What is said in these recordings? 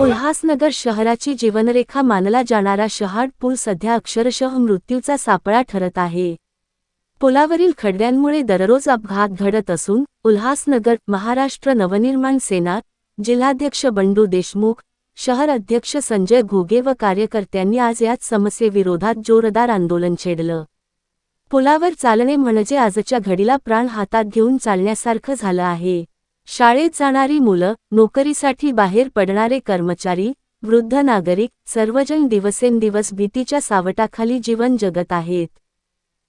उल्हासनगर शहराची जीवनरेखा मानला जाणारा शहाड पूल सध्या अक्षरशः मृत्यूचा सापळा ठरत आहे. पुलावरील खड्ड्यांमुळे दररोज अपघात घडत असून उल्हासनगर महाराष्ट्र नवनिर्माण सेना जिल्हाध्यक्ष बंडू देशमुख शहर अध्यक्ष संजय घुगे व कार्यकर्त्यांनी आज याच समस्येविरोधात जोरदार आंदोलन छेडलं. पुलावर चालणे म्हणजे आजच्या घडीला प्राण हातात घेऊन चालण्यासारखं झालं आहे. शाळेत जाणारी मुलं नोकरीसाठी बाहेर पडणारे कर्मचारी वृद्ध नागरिक सर्वजण दिवसेंदिवस भीतीच्या सावटाखाली जीवन जगत आहेत.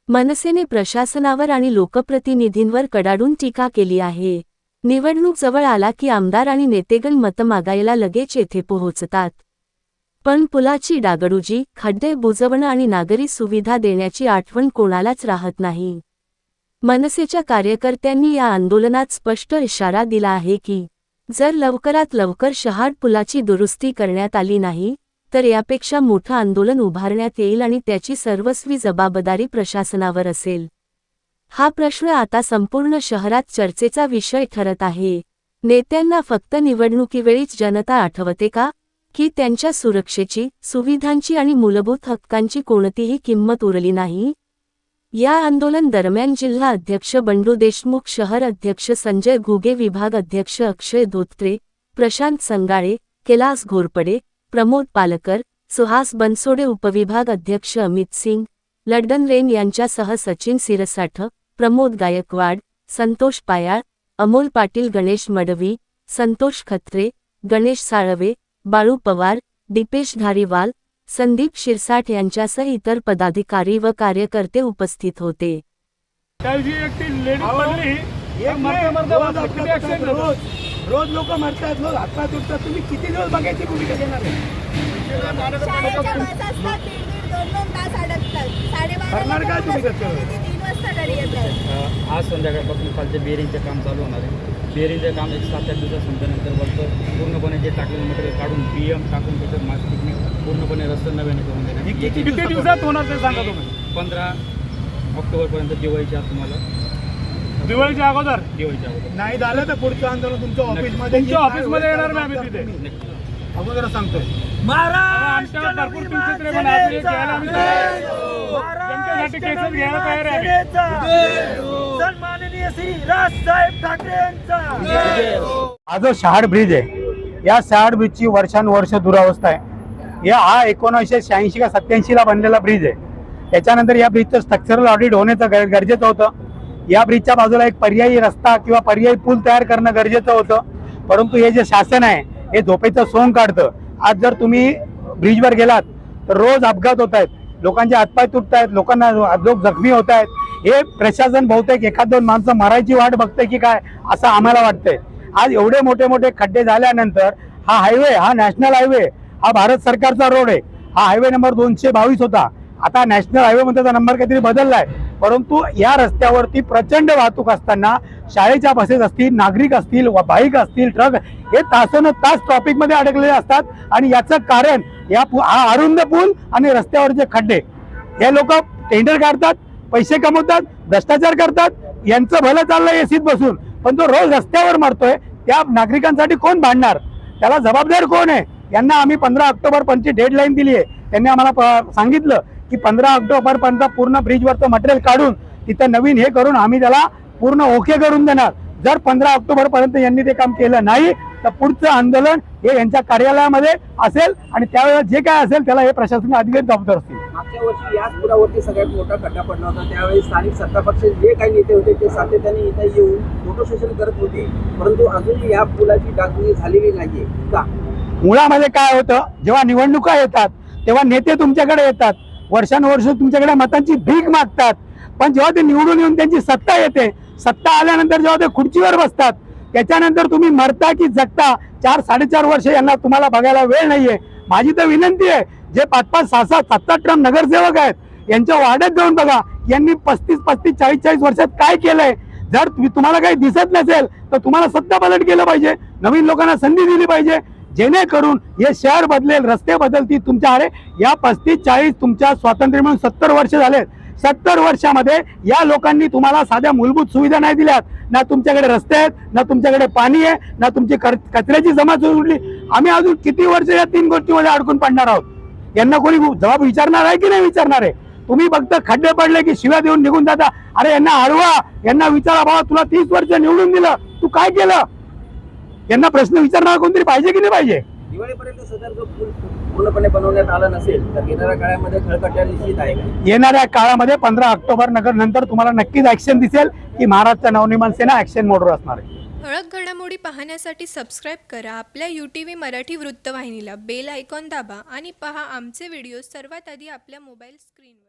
मनसेने प्रशासनावर आणि लोकप्रतिनिधींवर कडाडून टीका केली आहे. निवडणूक जवळ आला की आमदार आणि नेतेगण मतं मागायला लगेच येथे पोहोचतात. पण पुलाची डागडुजी खड्डे बुजवणं आणि नागरी सुविधा देण्याची आठवण कोणालाच राहत नाही. मनसेच्या कार्यकर्त्यांनी या आंदोलनात स्पष्ट इशारा दिला आहे की जर लवकरात लवकर शहाड पुलाची दुरुस्ती करण्यात आली नाही तर यापेक्षा मोठं आंदोलन उभारण्यात येईल आणि त्याची सर्वस्वी जबाबदारी प्रशासनावर असेल. हा प्रश्न आता संपूर्ण शहरात चर्चेचा विषय ठरत आहे. नेत्यांना फक्त निवडणुकीवेळीच जनता आठवते का की त्यांच्या सुरक्षेची सुविधांची आणि मूलभूत हक्कांची कोणतीही किंमत उरली नाही? या आंदोलन दरम्यान जिल्हा अध्यक्ष बंडू देशमुख शहर अध्यक्ष संजय घुगे विभाग अध्यक्ष अक्षय धोत्रे प्रशांत संगाळे कैलास घोरपडे प्रमोद पालकर सुहास बनसोडे उपविभाग अध्यक्ष अमित सिंग लड्डन रेन यांच्यासह सचिन सिरसाठ प्रमोद गायकवाड संतोष पायाळ अमोल पाटील गणेश मडवी संतोष खत्रे गणेश साळवे बाळू पवार दीपेश धारीवाल संदीप शिरसाठ यांच्यासह इतर पदाधिकारी व कार्यकर्ते उपस्थित होते. रोज होतात, लोक मरतात लोक हातपाय तुटतात तुम्ही किती दिवस बघायची भूमिका घेणार करणार काय तुम्ही आज संध्याकाळपासून कालचे बेरिंगचे काम चालू होणार आहे. बेरिंगचं काम एक सात आठ दिवसात संपल्यानंतर वरचं पूर्णपणे जे टाकलेलं मटेरियल काढून पी एम टाकून त्याच्यात मास्टिकने पूर्णपणे रस्ते नव्याने करून हे किती देणार किती दिवसात होणार ते सांगा तुम्ही? पंधरा ऑक्टोबरपर्यंत दिवाळीच्या आत तुम्हाला. दिवाळीच्या अगोदर? दिवाळीच्या अगोदर. नाही झालं तर पुढचं आंदोलन तुमच्या ऑफिसमध्ये तुमच्या ऑफिसमध्ये येणार नाही आम्ही तिथे. अगोदर सांगतोय. आमच्यावर भरपूर पण आपले घ्यायला आम्ही तयार आहे. जनतेसाठी श्री राजसाहेब ठाकरे यांचा हा जो शहाड ब्रिज आहे या शहाड ब्रिजची वर्षानुवर्ष दुरावस्था आहे. या हा एकोणीसशे शहाऐंशी का सत्याऐंशी ला बनलेला ब्रिज आहे. त्याच्यानंतर या ब्रिजचं स्ट्रक्चरल ऑडिट होण्याचं गरजेचं होतं. या ब्रिजच्या बाजूला एक पर्यायी रस्ता किंवा पर्यायी पूल तयार करणं गरजेचं होतं. परंतु हे जे शासन आहे हे झोपेचं सोंग काढतं. आज जर तुम्ही ब्रिजवर गेलात तर रोज अपघात होत आहेत. लोकांचे हातपाय तुटत आहेत लोकांना लोक जखमी होत आहेत हे प्रशासन बहुतेक एखाद दोन माणसं मरायची वाट बघते की काय असं आम्हाला वाटतंय. आज एवढे मोठे मोठे खड्डे झाल्यानंतर हा हायवे हा नॅशनल हायवे हा भारत सरकारचा रोड आहे. हा हायवे नंबर दोनशे बावीस होता. आता नॅशनल हायवेमध्ये त्याचा नंबर काहीतरी बदलला आहे परंतु या रस्त्यावरती प्रचंड वाहतूक असताना शाळेच्या बसेस असतील नागरिक असतील व बाईक असतील ट्रक हे तासन तास ट्रॉफिकमध्ये अडकलेले असतात. आणि याचं कारण या पु- हा अरुंद पूल आणि रस्त्यावरचे खड्डे हे लोक टेंडर काढतात पैसे कमवतात भ्रष्टाचार करतात. यांचं भलं चाललंय एसीत बसून. पण जो रोज रस्त्यावर मरतोय त्या नागरिकांसाठी कोण भांडणार? त्याला जबाबदार कोण आहे? यांना आम्ही पंधरा ऑक्टोबर पर्यंतची डेडलाईन दिली आहे त्यांनी आम्हाला प- सांगितलं की पंधरा ऑक्टोबर पर्यंत पूर्ण ब्रिजवरचं मटेरियल काढून तिथं नवीन हे करून आम्ही त्याला पूर्ण ओके करून देणार. जर पंधरा ऑक्टोबर पर्यंत यांनी ते काम केलं नाही तर पुढचं आंदोलन हे यांच्या कार्यालयामध्ये असेल आणि त्यावेळेला जे काय असेल त्याला हे प्रशासकीय अधिकारी जबाबदार असतील. मागच्या वर्षी याच पुलावरती सगळ्यात मोठा खड्डा पडला होता. त्यावेळी स्थानिक सत्ता पक्ष जे काही नेते होते ते सातत्याने इथे येऊन फोटो सेशन करत होते. परंतु अजूनही या पुलाची डागडुजी झालेली नाहीये. का? मुळामध्ये काय होतं जेव्हा निवडणुका येतात तेव्हा नेते तुमच्याकडे येतात. वर्षानुवर्ष तुमच्याकडे मतांची भीक मागतात. पण जेव्हा ते निवडून येऊन त्यांची सत्ता येते सत्ता आल्यानंतर जेव्हा ते खुर्चीवर बसतात त्याच्यानंतर तुम्ही मरता की जगता चार साडेचार वर्ष यांना तुम्हाला बघायला वेळ नाहीये. माझी तर विनंती आहे जे पाच पाच सहा सहा सात सात ट्रम नगरसेवक आहेत यांच्या वाड्यात जाऊन बघा यांनी पस्तीस पस्तीस चाळीस चाळीस वर्षात काय केलंय? जर तुम्हाला काही दिसत नसेल तर तुम्हाला सत्ता पलट केलं पाहिजे. नवीन लोकांना संधी दिली पाहिजे. जेणेकरून हे शहर बदलेल रस्ते बदलतील तुमच्या अरे या पस्तीस चाळीस तुमच्या स्वातंत्र्य मिळून सत्तर वर्ष झाले सत्तर वर्षामध्ये या लोकांनी तुम्हाला साध्या मूलभूत सुविधा नाही दिल्यात. ना तुमच्याकडे रस्ते आहेत ना तुमच्याकडे पाणी आहे ना तुमची कर- कचऱ्याची जमा सुटली आम्ही अजून किती वर्ष या तीन गोष्टीमध्ये अडकून पडणार आहोत? यांना कोणी जबाब विचारणार आहे की नाही विचारणार आहे? तुम्ही फक्त खड्डे पडले की शिव्या देऊन निघून जाता. अरे यांना हळवा यांना विचारा बाबा तुला तीस वर्ष निवडून दिलं. तू काय केलं? यांना प्रश्न विचारणार कोणतरी पाहिजे की नाही पाहिजे? दिवाळीपर्यंत सदर जो पूल पूर्णपणे बनवण्यात आला नसेल तर येणाऱ्या काळामध्ये खळखट्या निश्चित आहे का? येणाऱ्या काळामध्ये पंधरा ऑक्टोबर नगर नंतर तुम्हाला नक्कीच ऍक्शन दिसेल की महाराष्ट्र नवनिर्माण सेना ऍक्शन मोडवर असणार आहे. ठळक घडामोडी पाहण्यासाठी सबस्क्राईब करा. आपल्या यू टी व्ही मराठी वृत्तवाहिनीला बेल आयकॉन दाबा आणि पहा आमचे व्हिडिओ सर्वात आधी आपल्या मोबाईल स्क्रीनवर